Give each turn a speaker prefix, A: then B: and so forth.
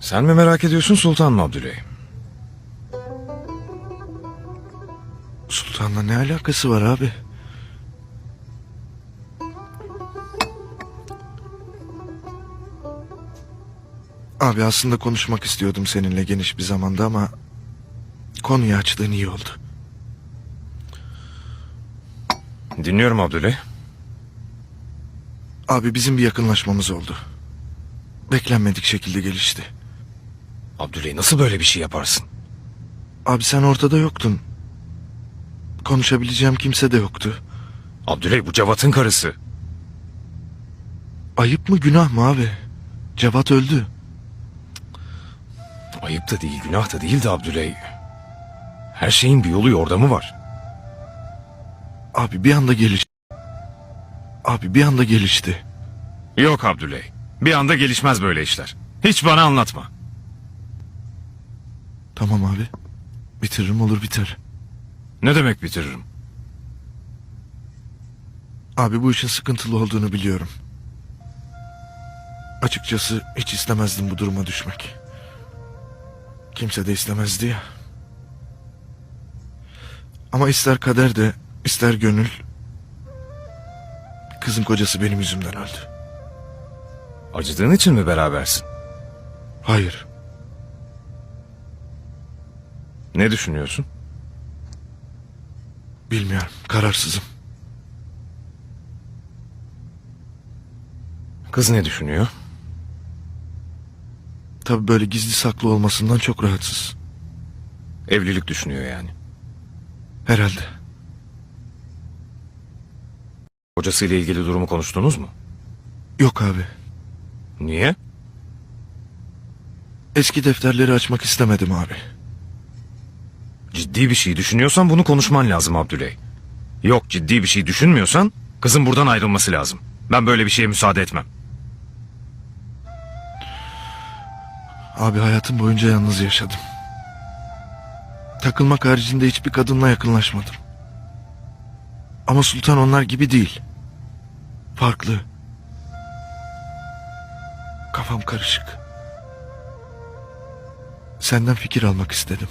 A: Sen mi merak ediyorsun Sultan mı Abdüley?
B: Sultan'la ne alakası var abi? Abi aslında konuşmak istiyordum seninle geniş bir zamanda ama konuyu açtığın iyi oldu.
A: Dinliyorum Abdüley.
B: Abi bizim bir yakınlaşmamız oldu. Beklenmedik şekilde gelişti.
A: Abdüley nasıl böyle bir şey yaparsın?
B: Abi sen ortada yoktun. Konuşabileceğim kimse de yoktu.
A: Abdüley bu Cevat'ın karısı.
B: Ayıp mı günah mı abi? Cevat öldü.
A: Ayıp da değil, günah da değil de Abdüley. Her şeyin bir yolu yordamı var.
B: Abi bir anda gelişti. Abi bir anda gelişti.
A: Yok Abdüley. Bir anda gelişmez böyle işler. Hiç bana anlatma.
B: Tamam abi. Bitiririm olur biter.
A: Ne demek bitiririm?
B: Abi bu işin sıkıntılı olduğunu biliyorum. Açıkçası hiç istemezdim bu duruma düşmek. Kimse de istemezdi ya. Ama ister kader de ister gönül. Kızın kocası benim yüzümden öldü.
A: Acıdığın için mi berabersin?
B: Hayır.
A: Ne düşünüyorsun?
B: Bilmiyorum. Kararsızım.
A: Kız ne düşünüyor?
B: Tabii böyle gizli saklı olmasından çok rahatsız.
A: Evlilik düşünüyor yani.
B: Herhalde.
A: Kocasıyla ilgili durumu konuştunuz mu?
B: Yok abi.
A: Niye?
B: Eski defterleri açmak istemedim abi.
A: Ciddi bir şey düşünüyorsan bunu konuşman lazım Abdüley. Yok ciddi bir şey düşünmüyorsan kızın buradan ayrılması lazım. Ben böyle bir şeye müsaade etmem.
B: Abi hayatım boyunca yalnız yaşadım. Takılmak haricinde hiçbir kadınla yakınlaşmadım. Ama Sultan onlar gibi değil. Farklı. Kafam karışık. Senden fikir almak istedim.